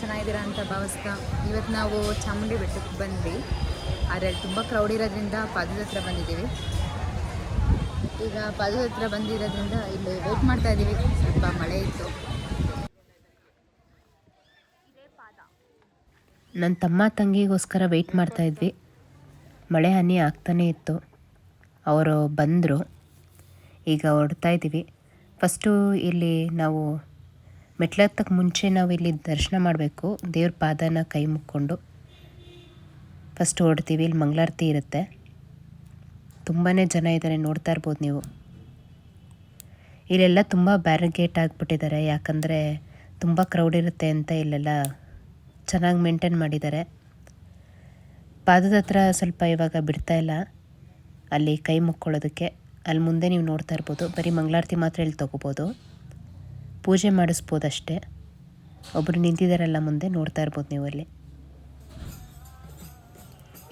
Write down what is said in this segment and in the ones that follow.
ಚೆನ್ನಾಗಿದ್ದೀರಾ ಅಂತ ಭಾವಿಸ್ತಾ, ಇವತ್ತು ನಾವು ಚಾಮುಂಡಿ ಬೆಟ್ಟಕ್ಕೆ ಬಂದ್ವಿ. ಆದರೆ ತುಂಬ ಕ್ರೌಡ್ ಇರೋದ್ರಿಂದ ಪಾದದ ಹತ್ರ ಬಂದಿದ್ದೀವಿ. ಈಗ ಪಾದದ ಹತ್ರ ಬಂದಿರೋದ್ರಿಂದ ಇಲ್ಲಿ ವೇಟ್ ಮಾಡ್ತಾ ಇದ್ದೀವಿ. ಸ್ವಲ್ಪ ಮಳೆ ಇತ್ತು. ನನ್ನ ತಮ್ಮ ತಂಗಿಗೋಸ್ಕರ ವೆಯ್ಟ್ ಮಾಡ್ತಾ ಇದ್ವಿ. ಮಳೆ ಹನಿ ಆಗ್ತಾನೇ ಇತ್ತು. ಅವರು ಬಂದರು. ಈಗ ಹೊರಡ್ತಾ ಇದ್ದೀವಿ. ಫಸ್ಟು ಇಲ್ಲಿ ನಾವು ಮೆಟ್ಲತ್ತಕ್ಕೆ ಮುಂಚೆ ನಾವು ಇಲ್ಲಿ ದರ್ಶನ ಮಾಡಬೇಕು. ದೇವ್ರ ಪಾದನ ಕೈ ಮುಕ್ಕೊಂಡು. ಫಸ್ಟ್ ಹೊರಡ್ತೀವಿ ಇಲ್ಲಿ ಮಂಗಳಾರತಿ ಇರುತ್ತೆ. ತುಂಬಾ ಜನ ಇದ್ದಾರೆ ನೋಡ್ತಾ ಇರ್ಬೋದು ನೀವು. ಇಲ್ಲೆಲ್ಲ ತುಂಬ ಬ್ಯಾರಿಗೇಟ್ ಆಗಿಬಿಟ್ಟಿದ್ದಾರೆ. ಯಾಕಂದರೆ ತುಂಬ ಕ್ರೌಡ್ ಇರುತ್ತೆ ಅಂತ ಇಲ್ಲೆಲ್ಲ ಚೆನ್ನಾಗಿ ಮೇಂಟೈನ್ ಮಾಡಿದ್ದಾರೆ. ಪಾದದ ಹತ್ರ ಸ್ವಲ್ಪ ಇವಾಗ ಬಿಡ್ತಾ ಇಲ್ಲ. ಅಲ್ಲಿ ಕೈ ಮುಕ್ಕೊಳ್ಳೋದಕ್ಕೆ. ಅಲ್ಲಿ ಮುಂದೆ ನೀವು ನೋಡ್ತಾ ಇರ್ಬೋದು. ಬರೀ ಮಂಗಳಾರತಿ ಮಾತ್ರ ಇಲ್ಲಿ ತೊಗೋಬೋದು. ಪೂಜೆ ಮಾಡಿಸ್ಬೋದಷ್ಟೇ. ಒಬ್ಬರು ನಿಂತಿದ್ದಾರಲ್ಲ ಮುಂದೆ ನೋಡ್ತಾ ಇರ್ಬೋದು ನೀವು ಅಲ್ಲಿ.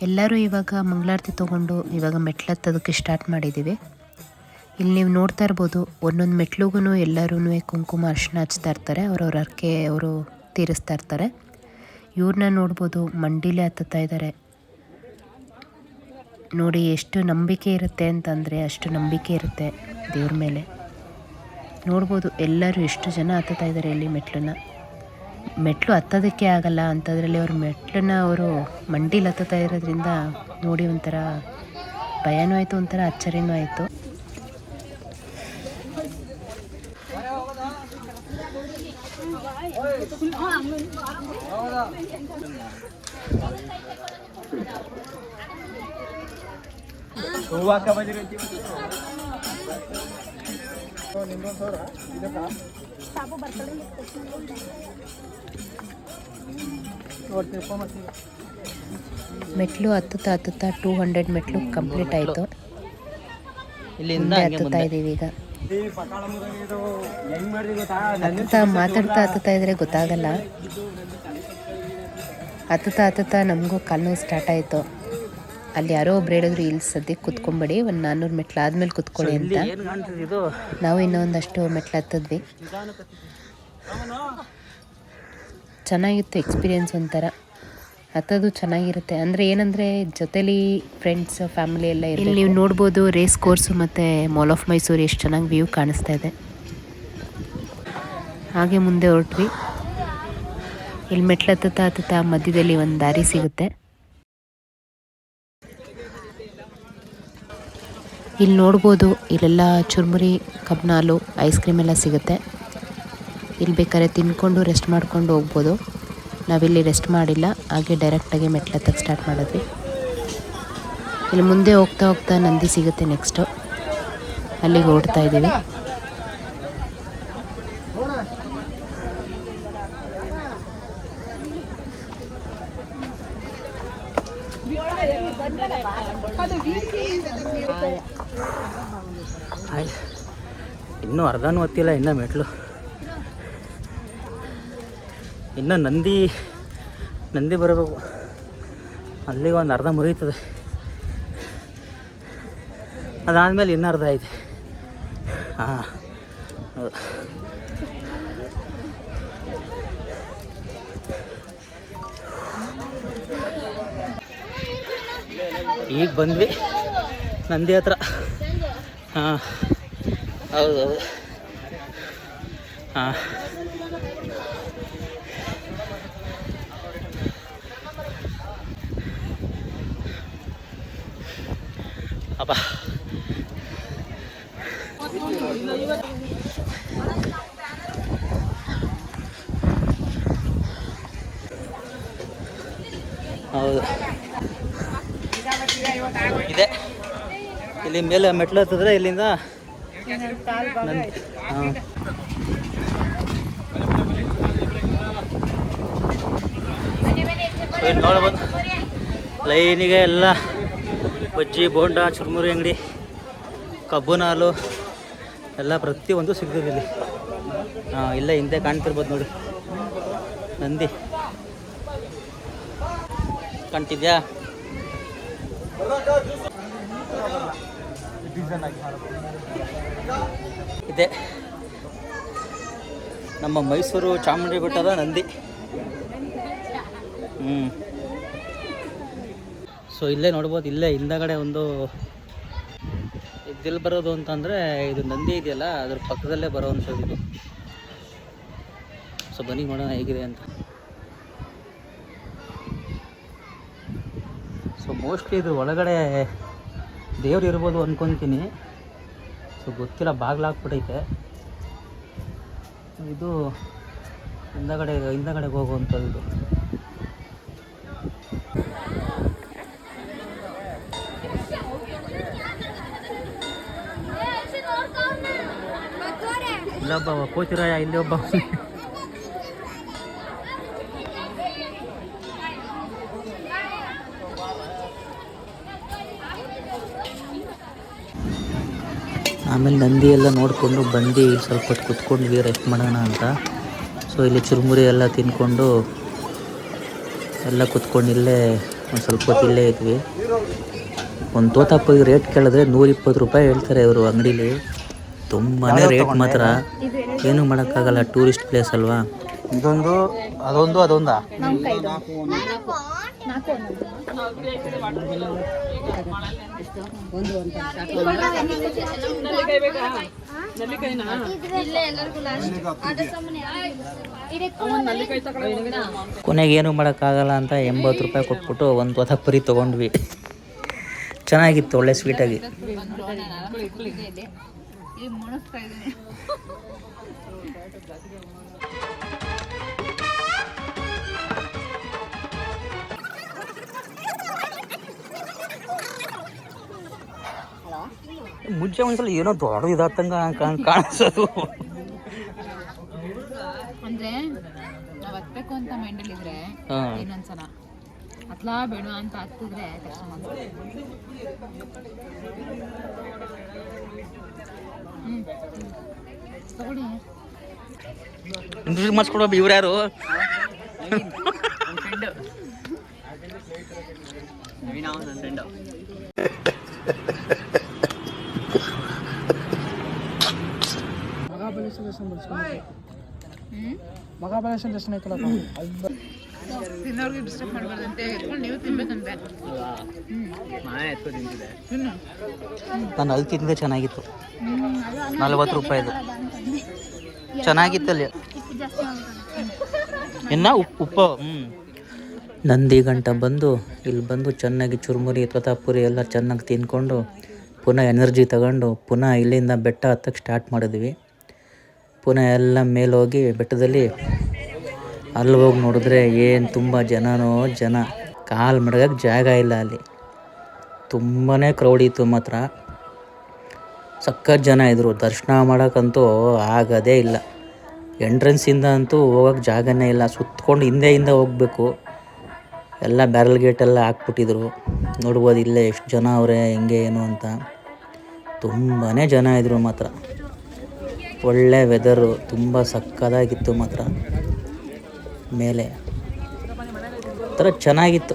ಎಲ್ಲರೂ ಇವಾಗ ಮಂಗಳಾರತಿ ತೊಗೊಂಡು ಇವಾಗ ಮೆಟ್ಲತ್ತೋದಕ್ಕೆ ಸ್ಟಾರ್ಟ್ ಮಾಡಿದ್ದೀವಿ ಇಲ್ಲಿ ನೀವು ನೋಡ್ತಾ ಇರ್ಬೋದು, ಒಂದೊಂದು ಮೆಟ್ಲುಗೂ ಎಲ್ಲರೂ ಕುಂಕುಮ, ಅರ್ಶನ ಹಚ್ತಾ ಇರ್ತಾರೆ. ಅವ್ರವ್ರ ಹರಕೆ ಅವರು ತೀರಿಸ್ತಾ ಇರ್ತಾರೆ. ಇವ್ರನ್ನ ನೋಡ್ಬೋದು, ಮಂಡಿಲೇ ಹತ್ತುತ್ತಾ ಇದ್ದಾರೆ ನೋಡಿ, ಎಷ್ಟು ನಂಬಿಕೆ ಇರುತ್ತೆ ಅಂತಂದರೆ, ಅಷ್ಟು ನಂಬಿಕೆ ಇರುತ್ತೆ ದೇವ್ರ ಮೇಲೆ. ನೋಡ್ಬೋದು, ಎಲ್ಲರೂ ಎಷ್ಟು ಜನ ಹತ್ತುತ್ತಾ ಇದ್ದಾರೆ ಇಲ್ಲಿ ಮೆಟ್ಲನ್ನ. ಮೆಟ್ಲು ಹತ್ತೋದಕ್ಕೆ ಆಗಲ್ಲ ಅಂಥದ್ರಲ್ಲಿ ಅವರು ಮೆಟ್ಲನ್ನ ಅವರು ಮಂಡಿಲಿ ಹತ್ತುತ್ತಾ ಇರೋದ್ರಿಂದ ನೋಡಿ ಒಂಥರ ಭಯನೂ ಆಯಿತು, ಒಂಥರ ಅಚ್ಚರಿನೂ ಆಯಿತು. ಮೆಟ್ಲು ಹತ್ತುತ್ತಾ ಹತ್ತುತ್ತಾ ಟೂ ಹಂಡ್ರೆಡ್ ಮೆಟ್ಲು ಕಂಪ್ಲೀಟ್ ಆಯಿತು. ಇಲ್ಲಿಂದ ಹತ್ತುತ್ತಾ ಇದ್ದೀವಿ ಈಗ. ಹತ್ತುತ್ತಾ ಮಾತಾಡ್ತಾ ಹತ್ತುತ್ತಾ ಇದ್ರೆ ಗೊತ್ತಾಗಲ್ಲ. ಹತ್ತುತ್ತಾ ಹತ್ತುತ್ತಾ ನಮಗೂ ಕಾಲು ಸ್ಟಾರ್ಟ್ ಆಯಿತು. ಅಲ್ಲಿ ಯಾರೋ ಒಬ್ರು ಹೇಳಿದ್ರು ಇಲ್ಲಿ ಸದ್ಯಕ್ಕೆ ಕುತ್ಕೊಂಬೇಡಿ ಒಂದು ನಾನ್ನೂರು ಮೆಟ್ಲು ಆದ್ಮೇಲೆ ಕುತ್ಕೊಳ್ಳಿ ಅಂತ. ಏನು ಇನ್ನೂ ಇದು? ನಾವು ಇನ್ನೊಂದಷ್ಟು ಮೆಟ್ಲು ಹತ್ತಿದ್ವಿ. ಚೆನ್ನಾಗಿತ್ತು ಎಕ್ಸ್ಪೀರಿಯೆನ್ಸ್ ಒಂಥರ. ಹತ್ತೋದು ಚೆನ್ನಾಗಿರುತ್ತೆ. ಅಂದರೆ ಏನಂದರೆ ಜೊತೇಲಿ ಫ್ರೆಂಡ್ಸ್ ಫ್ಯಾಮಿಲಿ ಎಲ್ಲ ಇಲ್ಲಿ ನೀವು ನೋಡ್ಬೋದು ರೇಸ್ ಕೋರ್ಸು ಮತ್ತು ಮಾಲ್ ಆಫ್ ಮೈಸೂರು ಎಷ್ಟು ಚೆನ್ನಾಗಿ ವ್ಯೂ ಕಾಣಿಸ್ತಾ ಇದೆ. ಹಾಗೆ ಮುಂದೆ ಹೊರಟ್ವಿ. ಇಲ್ಲಿ ಮೆಟ್ಲು ಹತ್ತುತ್ತಾ ಹತ್ತುತ್ತಾ ಮಧ್ಯದಲ್ಲಿ ಒಂದು ದಾರಿ ಸಿಗುತ್ತೆ. ಇಲ್ಲಿ ನೋಡ್ಬೋದು, ಇಲ್ಲೆಲ್ಲ ಚುರುಮುರಿ ಕಬ್ನಾಲು ಐಸ್ ಕ್ರೀಮ್ ಎಲ್ಲ ಸಿಗುತ್ತೆ. ಇಲ್ಲಿ ಬೇಕಾದ್ರೆ ತಿನ್ಕೊಂಡು ರೆಸ್ಟ್ ಮಾಡ್ಕೊಂಡು ಹೋಗ್ಬೋದು. ನಾವಿಲ್ಲಿ ರೆಸ್ಟ್ ಮಾಡಿಲ್ಲ, ಹಾಗೆ ಡೈರೆಕ್ಟಾಗಿ ಮೆಟ್ಲತ್ತಕ್ಕೆ ಸ್ಟಾರ್ಟ್ ಮಾಡಿದ್ವಿ. ಇಲ್ಲಿ ಮುಂದೆ ಹೋಗ್ತಾ ಹೋಗ್ತಾ ನಂದಿ ಸಿಗುತ್ತೆ ನೆಕ್ಸ್ಟು ಅಲ್ಲಿಗೆ ಓಡ್ತಾ ಇದ್ದೀವಿ. ಆಯ್. ಇನ್ನೂ ಅರ್ಧನೂ ಹೊತ್ತಿಲ್ಲ ಇನ್ನೂ ಮೆಟ್ಲು. ಇನ್ನು ನಂದಿ ನಂದಿ ಬರಬೇಕು. ಅಲ್ಲಿಗೆ ಒಂದು ಅರ್ಧ ಮುರಿಯುತ್ತದೆ. ಅದಾದಮೇಲೆ ಇನ್ನೂ ಅರ್ಧ ಐತೆ. ಹಾಂ ಈಗ ಬಂದ್ವಿ. ನಂದಿ ಹತ್ರ. ಹಾಂ. ಹೌದು. ಹೌದು ಹಾಂ ಅಪ್ಪ ಹೌದು ಇದೆ. ಇಲ್ಲಿ ಮೇಲೆ ಮೆಟ್ಲು ಹತ್ತಿದ್ರೆ ಇಲ್ಲಿಂದ ನೋಡ್ಬೋದು ಲೈನಿಗೆ ಎಲ್ಲ ಬಜ್ಜಿ, ಬೋಂಡ, ಚುರುಮುರಿ ಅಂಗಡಿ ಕಬ್ಬುನ ಹಾಲು ಎಲ್ಲ ಪ್ರತಿಯೊಂದು ಸಿಗ್ತದೆ ಇಲ್ಲಿ. ಹಾಂ, ಇಲ್ಲೇ ಹಿಂದೆ ಕಾಣ್ತಿರ್ಬೋದು ನೋಡಿ. ನಂದಿ. ಕಾಣ್ತಿದ್ಯಾ ಇದೆ. ನಮ್ಮ ಮೈಸೂರು ಚಾಮುಂಡಿ ಬೆಟ್ಟದ ನಂದಿ. ಹ್ಮ್. ಸೊ ಇಲ್ಲೇ ನೋಡ್ಬೋದು, ಇಲ್ಲೇ ಹಿಂದಗಡೆ ಒಂದು ಇದೆಲ್ಲಿ ಬರೋದು ಅಂತಂದರೆ ಇದು ನಂದಿ ಇದೆಯಲ್ಲ, ಅದ್ರ ಪಕ್ಕದಲ್ಲೇ ಬರೋವಂಥದ್ದು ಇದು. ಸೊ ಬನ್ನಿ ನೋಡೋಣ ಹೇಗಿದೆ ಅಂತ. ಸೊ ಮೋಸ್ಟ್ಲಿ ಇದು ಒಳಗಡೆ ದೇವ್ರು ಇರ್ಬೋದು ಅಂದ್ಕೊತೀನಿ ಸೊ ಗೊತ್ತಿಲ್ಲ ಬಾಗ್ಲಾಕ್ಬಿಟ್ಟೈತೆ ಇದು ಹಿಂದಗಡೆ ಹಿಂದಗಡೆಗೆ ಹೋಗುವಂಥದ್ದು. ಇಲ್ಲೊಬ್ಬ ಕೋಚಿರಾಯ ಇಲ್ಲಿ ಒಬ್ಬ ಆಮೇಲೆ ನಂದಿ ಎಲ್ಲ ನೋಡಿಕೊಂಡು ಬಂದು ಸ್ವಲ್ಪ ಹೊತ್ತು ಕುತ್ಕೊಂಡ್ವಿ ರೆಸ್ಟ್ ಮಾಡೋಣ ಅಂತ. ಸೊ ಇಲ್ಲಿ ಚುರುಮುರಿ ಎಲ್ಲ ತಿನ್ಕೊಂಡು ಎಲ್ಲ ಕುತ್ಕೊಂಡು ಇಲ್ಲೇ ಒಂದು ಸ್ವಲ್ಪ ಹೊತ್ತು ಇಲ್ಲೇ ಇದ್ವಿ. ಒಂದು ತೋತಾಪುರಿ ರೇಟ್ ಕೇಳಿದ್ರೆ ನೂರಿಪ್ಪತ್ತು ರೂಪಾಯಿ ಹೇಳ್ತಾರೆ ಇವರು ಅಂಗಡೀಲಿ. ತುಂಬಾ ರೇಟ್ ಮಾತ್ರ. ಏನೂ ಮಾಡೋಕ್ಕಾಗಲ್ಲ ಟೂರಿಸ್ಟ್ ಪ್ಲೇಸ್ ಅಲ್ವಾ? ಇದೊಂದು ಅದೊಂದು ಅದೊಂದಾ? ಕೊನೆಗೆ ಏನು ಮಾಡೋಕ್ಕಾಗಲ್ಲ ಅಂತ ಎಂಬತ್ತು ರೂಪಾಯಿ ಕೊಟ್ಬಿಟ್ಟು ಒಂದು ತೋತಾಪುರಿ ತೊಗೊಂಡ್ವಿ. ಚೆನ್ನಾಗಿತ್ತು ಒಳ್ಳೆ ಸ್ವೀಟಾಗಿ ಮುಂಚೆ ಒಂದ್ಸಲ ಏನೋ ದೊಡ್ಡ ಇದಾತಂಗ ಕಾಣಿಸೋದು. ಅಂದ್ರೆ ನಾವ್ ಹತ್ಬೇಕು ಅಂತ ಮೈಂಡಲ್ಲಿ ಇದ್ರೆ ಇನ್ನೊಂದ್ಸಲ. ಬೇಡ ಅಂತ ಹತ್ತಿದ್ರೆ ತಕ್ಷಣ ಮಾಡ್ತಾರೆ. ಹ್ಮ್ ತಗೊಳ್ಳಿ. ಇಂಟ್ರೊಡ್ಯೂಸ್ ಮಾಡಿಸ್ಕೊಡೋ ಇವ್ರು ಯಾರು? ಮಹಾಬಲೇಶ್ವರ ದರ್ಶನ ಐತಲ್ಲ ತಿನ್ನೋರ್ಗೆ ಡಿಸ್ಟರ್ಬ್ ಮಾಡ್ಬಾರ್ದಂತೆ. ಎತ್ಕೊಂಡು ನೀವು ತಿನ್ಬೇಕಂತೆ. ತಿನ್ನು ನಾನು ಅಲ್ಲಿ ತಿಂದ ಚೆನ್ನಾಗಿತ್ತು. ನಲ್ವತ್ತು ರೂಪಾಯಿದು. ಚೆನ್ನಾಗಿತ್ತಲ್ಲಿ. ಇನ್ನ ಉಪ್ಪು ಉಪ್ಪು ಹ್ಞೂ ನಂದಿ ಗಂಟ ಬಂದು ಇಲ್ಲಿ ಬಂದು ಚೆನ್ನಾಗಿ ಚುರುಮುರಿ ತೋತಾಪುರಿ ಎಲ್ಲ ಚೆನ್ನಾಗಿ ತಿನ್ಕೊಂಡು ಪುನಃ ಎನರ್ಜಿ ತಗೊಂಡು ಪುನಃ ಇಲ್ಲಿಂದ ಬೆಟ್ಟ ಹತ್ತಕ್ಕೆ ಸ್ಟಾರ್ಟ್ ಮಾಡಿದ್ವಿ. ಪುನಃ ಎಲ್ಲ ಮೇಲೋಗಿ ಬೆಟ್ಟದಲ್ಲಿ ಅಲ್ಲಿ ಹೋಗಿ ನೋಡಿದ್ರೆ ಏನು ತುಂಬ ಜನನೋ ಜನ. ಕಾಲು ಮಡಗಕ್ಕೆ ಜಾಗ ಇಲ್ಲ ಅಲ್ಲಿ. ತುಂಬಾ ಕ್ರೌಡ್ ಇತ್ತು ಮಾತ್ರ. ಸಖತ್ ಜನ ಇದ್ದರು ದರ್ಶನ ಮಾಡೋಕ್ಕಂತೂ ಆಗೋದೇ ಇಲ್ಲ. ಎಂಟ್ರೆನ್ಸಿಂದ ಅಂತೂ ಹೋಗೋಕ್ಕೆ ಜಾಗನೇ ಇಲ್ಲ. ಸುತ್ಕೊಂಡು ಹಿಂದೆಯಿಂದ ಹೋಗಬೇಕು. ಎಲ್ಲ ಬ್ಯಾರಲ್ ಗೇಟೆಲ್ಲ ಹಾಕ್ಬಿಟ್ಟಿದ್ರು. ನೋಡ್ಬೋದು ಇಲ್ಲೇ ಎಷ್ಟು ಜನ ಅವರೇ, ಹೆಂಗೆ, ಏನು ಅಂತ. ತುಂಬಾ ಜನ ಇದ್ದರು ಮಾತ್ರ. ಒಳ್ಳೆ ವೆದರು ತುಂಬ ಸಕ್ಕದಾಗಿತ್ತು ಮಾತ್ರ. ಮೇಲೆ. ಒಂಥರ ಚೆನ್ನಾಗಿತ್ತು.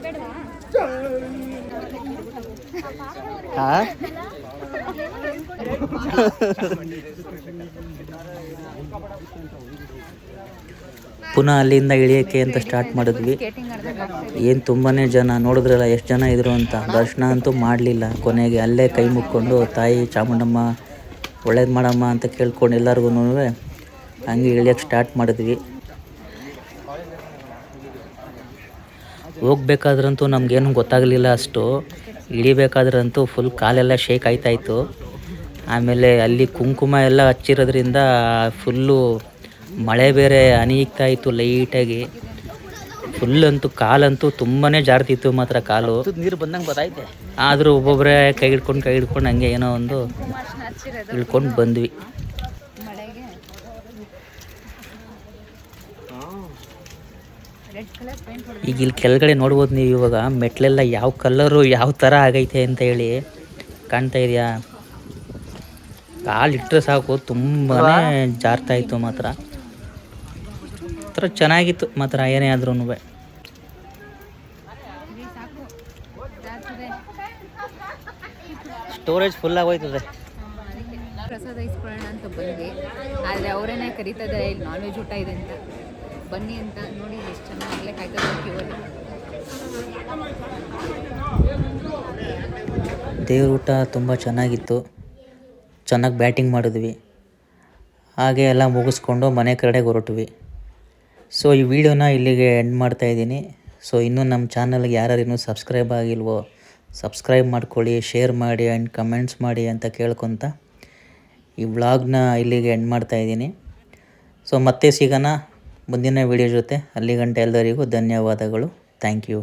ಪುನಃ ಅಲ್ಲಿಂದ ಇಳಿಯೋಕ್ಕೆ ಅಂತ ಸ್ಟಾರ್ಟ್ ಮಾಡಿದ್ವಿ. ಏನು ತುಂಬಾ ಜನ ನೋಡಿದ್ರಲ್ಲ ಎಷ್ಟು ಜನ ಇದ್ರು ಅಂತ. ದರ್ಶನ ಅಂತೂ ಮಾಡಲಿಲ್ಲ. ಕೊನೆಗೆ ಅಲ್ಲೇ ಕೈ ಮುಕ್ಕೊಂಡು ತಾಯಿ ಚಾಮುಂಡಮ್ಮ ಒಳ್ಳೇದು ಮಾಡಮ್ಮ ಅಂತ ಕೇಳ್ಕೊಂಡು ಎಲ್ಲರಿಗೂ ಹಂಗೆ ಇಳಿಯೋಕ್ಕೆ ಸ್ಟಾರ್ಟ್ ಮಾಡಿದ್ವಿ. ಹೋಗ್ಬೇಕಾದ್ರಂತೂ ನಮಗೇನು ಗೊತ್ತಾಗಲಿಲ್ಲ ಅಷ್ಟು. ಇಳಿಬೇಕಾದ್ರಂತೂ ಫುಲ್ ಕಾಲೆಲ್ಲ ಶೇಕ್ ಆಯ್ತಾಯಿತ್ತು ಆಮೇಲೆ ಅಲ್ಲಿ ಕುಂಕುಮ ಎಲ್ಲ ಹಚ್ಚಿರೋದ್ರಿಂದ ಫುಲ್ಲು ಮಳೆ ಬೇರೆ ಇತ್ತು ಲೈಟಾಗಿ ಫುಲ್ ಅಂತೂ ಕಾಲಂತೂ ತುಂಬಾ ಜಾರ್ತಿತ್ತು ಮಾತ್ರ ಕಾಲು. ನೀರು ಬಂದಂಗೆ ಗೊತ್ತಾಯ್ತೆ ಆದರೂ ಒಬ್ಬೊಬ್ಬರೇ ಕೈ ಹಿಡ್ಕೊಂಡು ಕೈ ಹಿಡ್ಕೊಂಡು ಹಂಗೆ ಏನೋ ಒಂದು ಇಳ್ಕೊಂಡು ಬಂದ್ವಿ. ಈಗ ಇಲ್ಲಿ ಕೆಳಗಡೆ ನೋಡ್ಬೋದು ನೀವು ಇವಾಗ ಮೆಟ್ಲೆಲ್ಲ ಯಾವ ಕಲರು ಯಾವ ಥರ ಆಗೈತೆ ಅಂತ ಹೇಳಿ ಕಾಣ್ತಾ ಇದೆಯಾ? ಕಾಲಿಟ್ಟರೆ ಸಾಕು ತುಂಬಾ ಜಾರ್ತಾಯಿತ್ತು ಮಾತ್ರ. ಒಂಥರ ಚೆನ್ನಾಗಿತ್ತು ಮಾತ್ರ ಏನೇ ಆದ್ರೂ ಸ್ಟೋರೇಜ್ ಫುಲ್ ಆಗೋಯ್ತದೆ. ಪ್ರಸಾದ ಇಸ್ಕೊಳ್ಳೋಣ ಅಂತ ಬಂದ್ವಿ. ಆದರೆ ಅವರೇನೇ ಕರೀತಾ ಇದ್ದಾರೆ ಇಲ್ಲಿ ನಾನ್ ವೆಜ್ ಊಟ ಇದೆ ಅಂತ. ಬನ್ನಿ ಅಂತ ನೋಡಿ ಎಷ್ಟು ಚೆನ್ನಾಗಿ ಕಾಯ್ತಾ ದೇವ್ರ ಊಟ ತುಂಬ ಚೆನ್ನಾಗಿತ್ತು. ಚೆನ್ನಾಗಿ ಬ್ಯಾಟಿಂಗ್ ಮಾಡಿದ್ವಿ. ಹಾಗೆ ಎಲ್ಲ ಮುಗಿಸ್ಕೊಂಡು ಮನೆ ಕಡೆಗೆ ಹೊರಟ್ವಿ. ಸೊ ಈ ವಿಡಿಯೋನ ಇಲ್ಲಿಗೆ ಎಂಡ್ ಮಾಡ್ತಾಯಿದ್ದೀನಿ ಸೊ ಇನ್ನೂ ನಮ್ಮ ಚಾನಲ್ಗೆ ಯಾರ್ಯಾರು ಇನ್ನೂ ಸಬ್ಸ್ಕ್ರೈಬ್ ಆಗಿಲ್ವೋ ಸಬ್ಸ್ಕ್ರೈಬ್ ಮಾಡ್ಕೊಳ್ಳಿ ಶೇರ್ ಮಾಡಿ ಆ್ಯಂಡ್ ಕಮೆಂಟ್ಸ್ ಮಾಡಿ ಅಂತ ಕೇಳ್ಕೊತ ಈ ವ್ಲಾಗ್ನ ಇಲ್ಲಿಗೆ ಎಂಡ್ ಮಾಡ್ತಾ ಇದ್ದೀನಿ. ಸೊ ಮತ್ತೆ ಸಿಗೋಣ ಮುಂದಿನ ವಿಡಿಯೋ ಜೊತೆ. ಅಲ್ಲಿ ಗಂಟೆ ಎಲ್ಲರಿಗೂ ಧನ್ಯವಾದಗಳು. Thank you